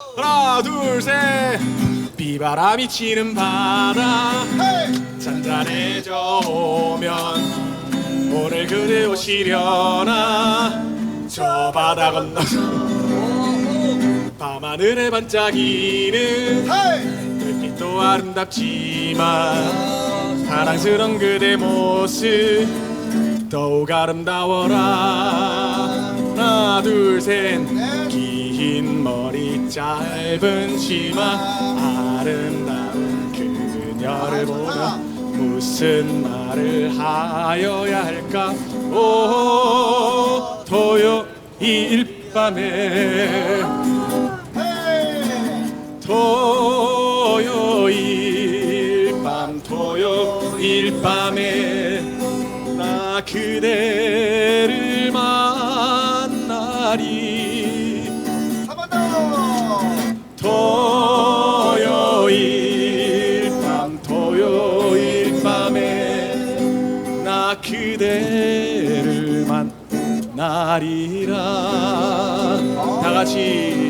하나 둘셋. 비바람이 치는 바다. 잔잔해져 오면 오늘 그대 오시려나? 저 바다 건너서 밤하늘에 반짝이는 별빛도 아름답지만 사랑스런 그대 모습 더욱 아름다워라. 하나 둘셋 긴 머리 짧은 치마 아름다운 그녀를 보며 무슨 말을 하여야 할까? 오 토요일 밤에. 토요일 밤 토요일 밤에 나 그대를 만나리 나 그대를 만나리라. 다 같이